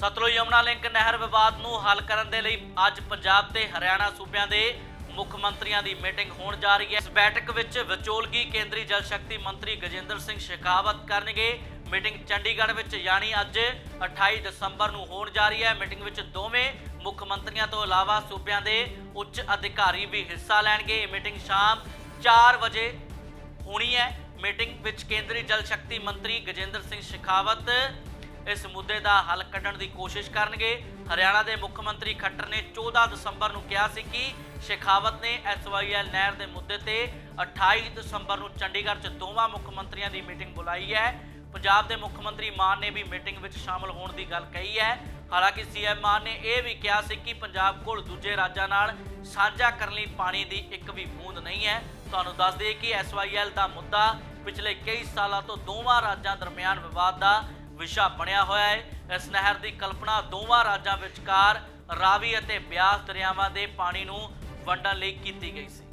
Sutlej Yamuna link ਨਹਿਰ ਵਿਵਾਦ ਨੂੰ ਹੱਲ ਕਰਨ ਦੇ ਲਈ ਅੱਜ ਪੰਜਾਬ ਤੇ ਹਰਿਆਣਾ ਸੂਬਿਆਂ ਦੇ ਮੁੱਖ ਮੰਤਰੀਆਂ ਦੀ ਮੀਟਿੰਗ ਹੋਣ ਜਾ ਰਹੀ ਹੈ। ਇਸ ਬੈਠਕ ਵਿੱਚ ਵਿਚੋਲਗੀ ਕੇਂਦਰੀ ਜਲ ਸ਼ਕਤੀ ਮੰਤਰੀ ਗਜੇਂਦਰ ਸਿੰਘ ਸ਼ੇਖਾਵਤ ਕਰਨਗੇ। ਮੀਟਿੰਗ ਚੰਡੀਗੜ੍ਹ ਵਿੱਚ ਯਾਨੀ ਅੱਜ 28 ਦਸੰਬਰ ਨੂੰ ਹੋਣ ਜਾ ਰਹੀ ਹੈ। ਮੀਟਿੰਗ ਵਿੱਚ ਦੋਵੇਂ ਮੁੱਖ ਮੰਤਰੀਆਂ ਤੋਂ ਇਲਾਵਾ ਸੂਬਿਆਂ ਦੇ ਉੱਚ ਅਧਿਕਾਰੀ ਵੀ ਹਿੱਸਾ ਲੈਣਗੇ। ਇਹ ਮੀਟਿੰਗ ਸ਼ਾਮ 4 ਵਜੇ ਹੋਣੀ ਹੈ। ਮੀਟਿੰਗ ਵਿੱਚ ਕੇਂਦਰੀ ਜਲ ਸ਼ਕਤੀ ਮੰਤਰੀ ਗਜੇਂਦਰ ਸਿੰਘ ਸ਼ੇਖਾਵਤ ਇਸ ਮੁੱਦੇ ਦਾ ਹੱਲ ਕੱਢਣ ਦੀ ਕੋਸ਼ਿਸ਼ ਕਰਨਗੇ। ਹਰਿਆਣਾ ਦੇ ਮੁੱਖ ਮੰਤਰੀ ਖੱਟਰ ਨੇ 14 ਦਸੰਬਰ ਨੂੰ ਕਿਹਾ ਸੀ ਕਿ ਸ਼ੇਖਾਵਤ ਨੇ ਐਸਵਾਈਐਲ ਨਹਿਰ ਦੇ ਮੁੱਦੇ ਤੇ 28 ਦਸੰਬਰ ਨੂੰ ਚੰਡੀਗੜ੍ਹ 'ਚ ਦੋਵਾਂ ਮੁੱਖ ਮੰਤਰੀਆਂ ਦੀ ਮੀਟਿੰਗ ਬੁਲਾਈ ਹੈ। ਪੰਜਾਬ ਦੇ ਮੁੱਖ ਮੰਤਰੀ ਮਾਨ ਨੇ ਵੀ ਮੀਟਿੰਗ ਵਿੱਚ ਸ਼ਾਮਲ ਹੋਣ ਦੀ ਗੱਲ ਕਹੀ ਹੈ। ਹਾਲਾਂਕਿ ਸੀਐਮ ਮਾਨ ਨੇ ਇਹ ਵੀ ਕਿਹਾ ਸੀ ਕਿ ਪੰਜਾਬ ਕੋਲ ਦੂਜੇ ਰਾਜਾਂ ਨਾਲ ਸਾਂਝਾ ਕਰਨ ਲਈ ਪਾਣੀ ਦੀ ਇੱਕ ਵੀ ਬੂੰਦ ਨਹੀਂ ਹੈ। ਤੁਹਾਨੂੰ ਦੱਸ ਦਈਏ ਕਿ ਐਸਵਾਈਐਲ ਦਾ ਮੁੱਦਾ ਪਿਛਲੇ ਕਈ ਸਾਲਾਂ ਤੋਂ ਦੋਵਾਂ ਰਾਜਾਂ ਦਰਮਿਆਨ ਵਿਵਾਦ ਦਾ ਵਿਸ਼ਾ ਬਣਿਆ ਹੋਇਆ ਹੈ। ਇਸ ਨਹਿਰ ਦੀ ਕਲਪਨਾ ਦੋਵਾਂ ਰਾਜਾਂ ਵਿਚਕਾਰ ਰਾਵੀ ਅਤੇ ਬਿਆਸ ਦਰਿਆਵਾਂ ਦੇ ਪਾਣੀ ਨੂੰ ਵੰਡਣ ਲਈ ਕੀਤੀ ਗਈ ਸੀ।